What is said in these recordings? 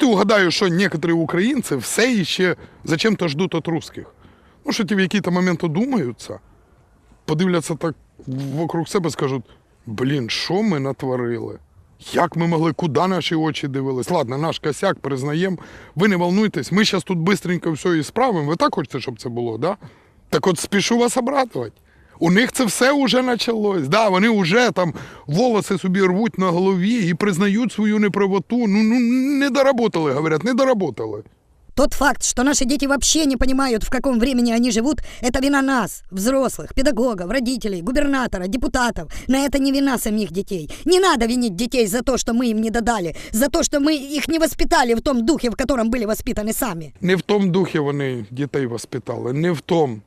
Можете угадаю, що некоторые українці все іще зачем-то ждуть від русских. Ну, що ті в який-то момент одумаються, подивляться так вокруг себе, скажуть: блін, що ми натворили? Як ми могли, куди наші очі дивились? Ладно, наш косяк признаємо. Ви не волнуйтесь, ми зараз тут бистренько все і справимо. Ви так хочете, щоб це було, да? Так от спішу вас обрадувати. У них це все вже почалось. Да, вони вже там волоси собі рвуть на голові і признають свою неправоту. Ну, ну не доработали, говорять, не доработали. Тот факт, что наши дети вообще не понимают, в каком времени они живут, это вина нас, взрослых, педагогов, родителей, губернатора, депутатов. На это не вина самих детей. Не надо винить детей за то, что мы им не додали, за то, что мы их не воспитали в том духе, в котором были воспитаны сами. Не в тому духі вони дітей воспитали, не в тому.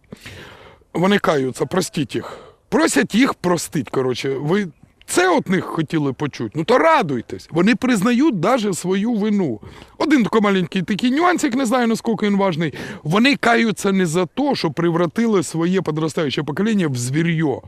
Вони каються, простіть їх. Просять їх простить, коротше. Ви це от них хотіли почути. Ну то радуйтесь. Вони признають навіть свою вину. Один такий маленький такий нюансик, не знаю наскільки він важний. Вони каються не за те, що превратили своє подростаюче покоління в звір'йо.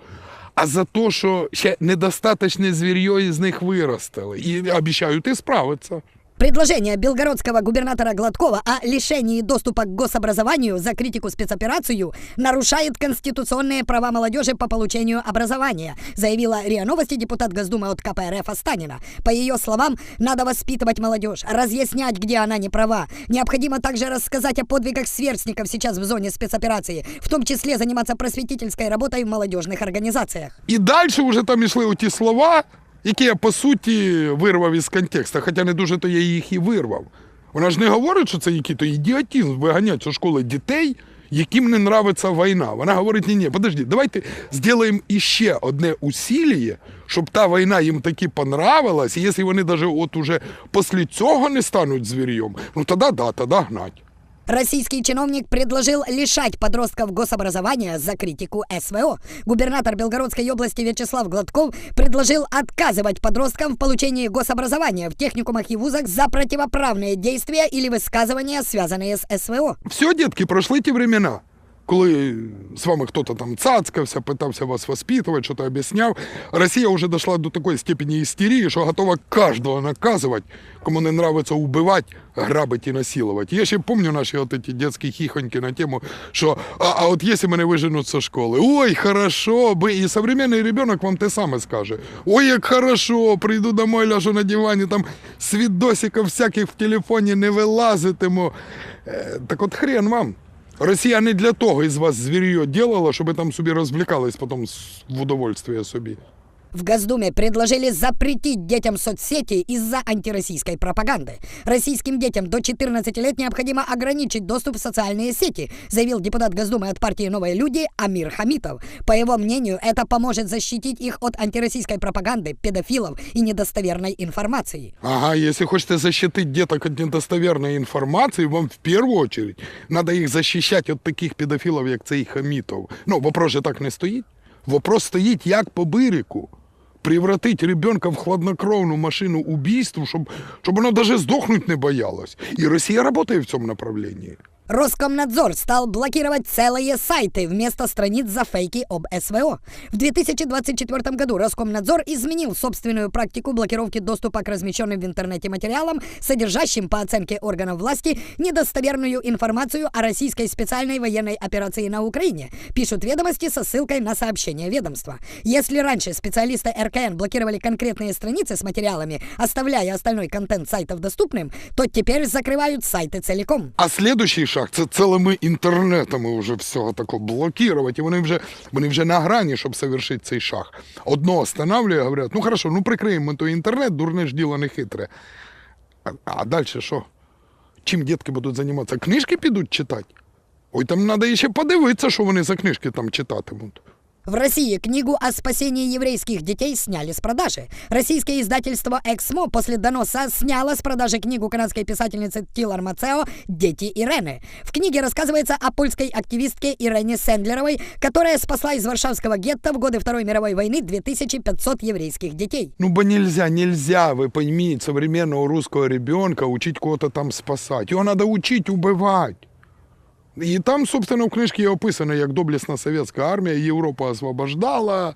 А за те, що ще недостаточне звір'йо із них виростили. І обіцяють і справиться. Предложение белгородского губернатора Гладкова о лишении доступа к гособразованию за критику спецоперацию нарушает конституционные права молодежи по получению образования, заявила РИА Новости депутат Госдумы от КПРФ Останина. По ее словам, надо воспитывать молодежь, разъяснять, где она не права. Необходимо также рассказать о подвигах сверстников сейчас в зоне спецоперации, в том числе заниматься просветительской работой в молодежных организациях. І далі вже там йшли оті слова, які я по суті вирвав із контексту, хоча не дуже то я їх і вирвав. Вона ж не говорить, що це який-то ідіотизм виганять зі школи дітей, яким не нравиться війна. Вона говорить, ні, ні, подожди, давайте зробимо іще одне усіліє, щоб та війна їм таки понравилась, і якщо вони навіть от уже після цього не стануть звір'єм, ну тоді да, тоді гнать. Российский чиновник предложил лишать подростков гособразования за критику СВО. Губернатор Белгородской области Вячеслав Гладков предложил отказывать подросткам в получении гособразования в техникумах и вузах за противоправные действия или высказывания, связанные с СВО. Все, дітки, пройшли ті времена, коли з вами хтось там цацкався, питався вас воспитувати, то об'ясняв. Росія вже дійшла до такої степені істерії, що готова кожного наказувати, кому не нравиться убивати, грабити і насилувати. Я ще пам'ятаю наші от ці дитячі хіхоньки на тему, що а, а от якщо мене виженуть зі школи, ой, хорошо, би і современний ребенок вам те саме скаже. Ой, як хорошо, прийду домой, ляжу на дивані, там з відосиків всяких в телефоні не вилазитиму. Е, так от хрен вам. Росія не для того із вас звір'є ділила, щоб там собі розвлікались потім в удовольствие собі. В Госдуме предложили запретить детям соцсети из-за антироссийской пропаганды. Российским детям до 14 лет необходимо ограничить доступ в социальные сети, заявил депутат Госдумы от партии «Новые люди» Амир Хамитов. По его мнению, это поможет защитить их от антироссийской пропаганды, педофилов и недостоверной информации. Ага, если хочете защитить деток от недостоверной информации, вам в первую очередь надо их защищать от таких педофилов, як цей Хамітов. Ну, вопрос же так не стоїть. Вопрос стоїть, як по бирику Превратить ребенка в хладнокровну машину убийств, щоб, щоб воно даже здохнуть не боялось. І Росія работает в цьому направлении. Роскомнадзор стал блокировать целые сайты вместо страниц за фейки об СВО. В 2024 году Роскомнадзор изменил собственную практику блокировки доступа к размещенным в интернете материалам, содержащим, по оценке органов власти, недостоверную информацию о российской специальной военной операции на Украине, пишут ведомости со ссылкой на сообщение ведомства. Если раньше специалисты РКН блокировали конкретные страницы с материалами, оставляя остальной контент сайтов доступным, то теперь закрывают сайты целиком. А следующий шаг це цілими інтернетами вже все тако блокувати. І вони вже, вони вже на грані, щоб совершити цей шах. Одно останавливає, говорять, ну хорошо, ну прикриємо той інтернет, дурне ж діло не хитре. А, а далі що? Чим дітки будуть займатися? Книжки підуть читати? Ой, там треба ще подивитися, що вони за книжки там читатимуть. В России книгу о спасении еврейских детей сняли с продажи. Российское издательство «Эксмо» после доноса сняло с продажи книгу канадской писательницы Тилар Мацео «Дети Ирены». В книге рассказывается о польской активистке Ирене Сендлеровой, которая спасла из варшавского гетто в годы Второй мировой войны 2500 еврейских детей. Ну, бо нельзя, нельзя, вы поймите, современного русского ребенка учить кого-то там спасать. Его надо учить убивать. І там, собственно, в книжці описано, як доблесна совєтська армія Європу освобождала.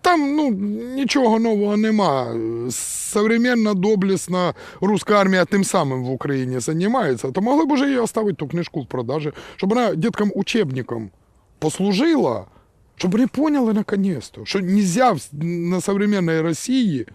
Там ну, нічого нового нема. Современна, доблесна руська армія тим самим в Україні займається, то могли б уже її оставити ту книжку в продажі, щоб вона діткам учебником послужила, щоб вони поняли наконец-то, що нельзя в- на современній Росії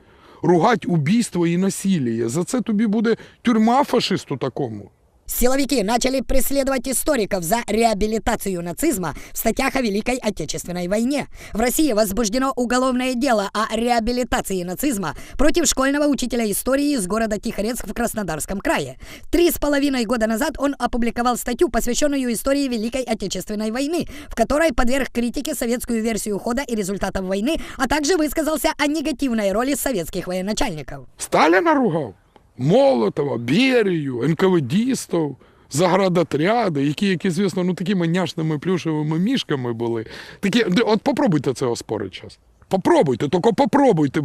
ругати убійство і насилие. За це тобі буде тюрма фашисту такому. Силовики начали преследовать историков за реабилитацию нацизма в статьях о Великой Отечественной войне. В России возбуждено уголовное дело о реабилитации нацизма против школьного учителя истории из города Тихорецк в Краснодарском крае. Три с половиной года назад он опубликовал статью, посвященную истории Великой Отечественной войны, в которой подверг критике советскую версию хода и результатов войны, а также высказался о негативной роли советских военачальников. Сталіна ругав, Молотова, Берію, НКВДістів, заградотряди, які, як звісно, ну такими няшними плюшевими мішками були. Такі, от попробуйте це оспорити зараз. Попробуйте, тільки попробуйте.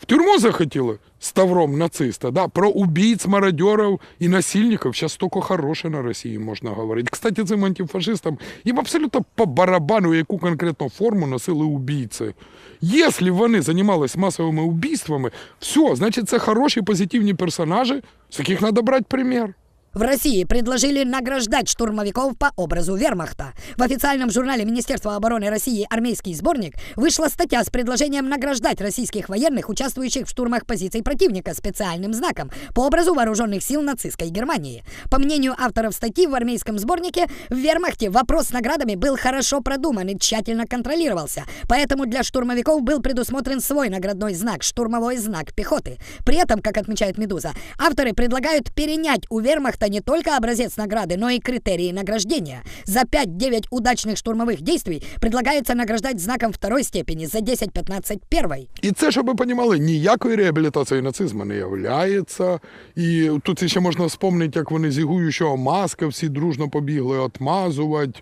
В- тюрьму В тюрму захотіли з тавром нациста, да? про убийц, мародерів і насильників зараз тільки хороше на Росії можна говорити. Кстати, цим антифашистам їм абсолютно по барабану, яку конкретно форму носили убійці. Якщо вони займалися масовими убийствами, все, значить це хороші позитивні персонажі, з яких треба брати примір. В России предложили награждать штурмовиков по образу вермахта. В официальном журнале Министерства обороны России «Армейский сборник» вышла статья с предложением награждать российских военных, участвующих в штурмах позиций противника, специальным знаком по образу вооруженных сил нацистской Германии. По мнению авторов статьи в армейском сборнике, в вермахте вопрос с наградами был хорошо продуман и тщательно контролировался, поэтому для штурмовиков был предусмотрен свой наградной знак – штурмовой знак пехоты. При этом, как отмечает «Медуза», авторы предлагают перенять у вермахта не только образец награды, но и критерии награждения. За 5-9 удачных штурмовых действий предлагается награждать знаком второй степени, за 10-15 – первой. І це, щоб ви розуміли, ніякої реабілітації нацизму не являється. І тут ще можна вспомнити, як вони з ігуючого маска всі дружно побігли отмазувати.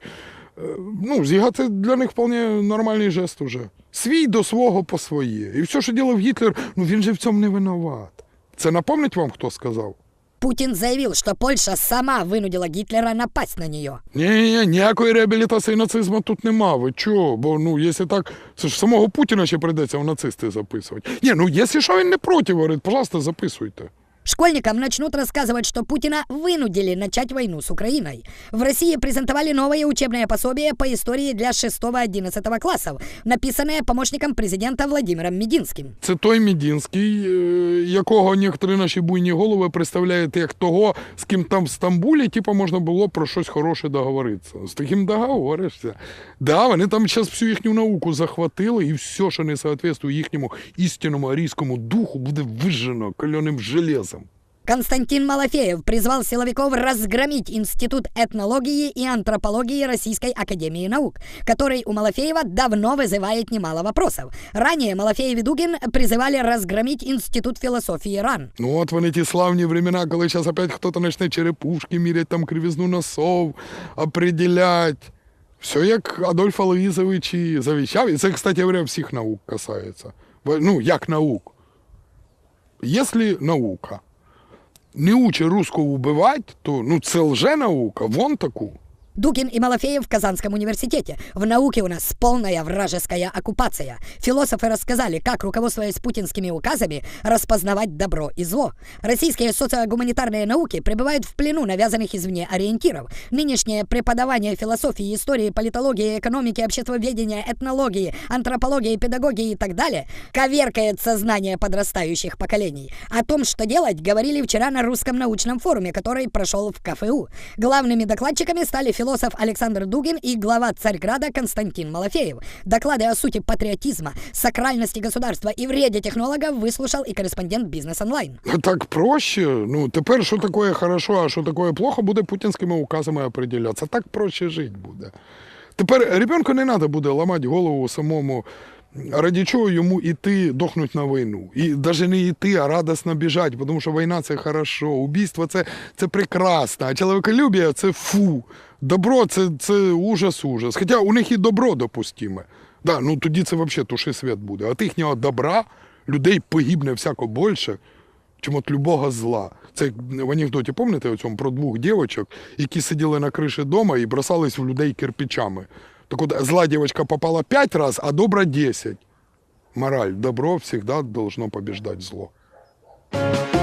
Е, Ну, зіга це для них вполне нормальний жест уже. Свій до свого по своє. І все, що робив Гітлер, ну він же в цьому не винуват. Це напомнить вам, хто сказав? Путин заявил, что Польша сама вынудила Гітлера напасть на нее. Ні, ні, ніякої реабілітації нацизму тут нема. Ви чого? Бо ну, якщо так, це ж самого Путіна ще прийдеться в нацисти записувати. Ні, ну якщо що він не проти, говорить, пожалуйста, записуйте. Школьникам начнут рассказывать, что Путина вынудили начать войну с Украиной. В России презентовали новое учебное пособие по истории для 6-11 классов, написанное помощником президента Владимиром Мединским. Це той Мідінський, е, якого некоторі наші буйні голови представляють як того, з ким там в Стамбулі, типу, можна було про щось хороше договоритися. З таким договоришся. Да, вони там зараз всю їхню науку захватили, і все, що не соответствує їхньому істинному арійському духу, буде вижжено кальоним железом. Константин Малафеев призвал силовиков разгромить Институт этнологии и антропологии Российской Академии Наук, который у Малафеева давно вызывает немало вопросов. Ранее Малафеев и Дугин призывали разгромить Институт философии РАН. Ну от вони ті славні времена, коли зараз опять хтось почне черепушки мірять, там кривізну носов, определять. Все як Адольф Алоїзович і завіщав. І це, кстати говоря, всіх наук касається. Бо, Ну, як наук? Якщо наука не учить русского убивать, то ну, це лже-наука, вон таку. Дугин и Малафеев в Казанском университете. В науке у нас полная вражеская оккупация. Философы рассказали, как, руководствуясь путинскими указами, распознавать добро и зло. Российские социогуманитарные науки пребывают в плену навязанных извне ориентиров. Нынешнее преподавание философии, истории, политологии, экономики, обществоведения, этнологии, антропологии, педагогии и так далее коверкает сознание подрастающих поколений. О том, что делать, говорили вчера на русском научном форуме, который прошел в КФУ. Главными докладчиками стали философ Александр Дугин и глава Царьграда Константин Малафеев. Доклады о сути патриотизма, сакральности государства и вреде технологов выслушал и корреспондент Бизнес Онлайн. Так проще. Ну, тепер що таке хорошо, а що таке плохо, буде путінськими указами определятися. Так проще жити буде. Тепер ребенку не треба буде ламати голову самому, раді чого йому іти дохнуть на війну. І навіть не йти, а радісно біжати, тому що війна це хорошо, убійство це, це прекрасно, а чоловіколюбія це фу. Добро це, це ужас, ужас. Хоча у них і добро допустиме. Да, ну тоді це взагалі туши світ буде. От їхнього добра людей погибне всяко більше, чим от любого зла. Це в анекдоті, пам'ятаєте про двох дівчаток, які сиділи на криші дома і бросались в людей кирпичами. Так вот, зла девочка попала пять раз, а добра десять. Мораль. Добро всегда должно побеждать зло. Thank you.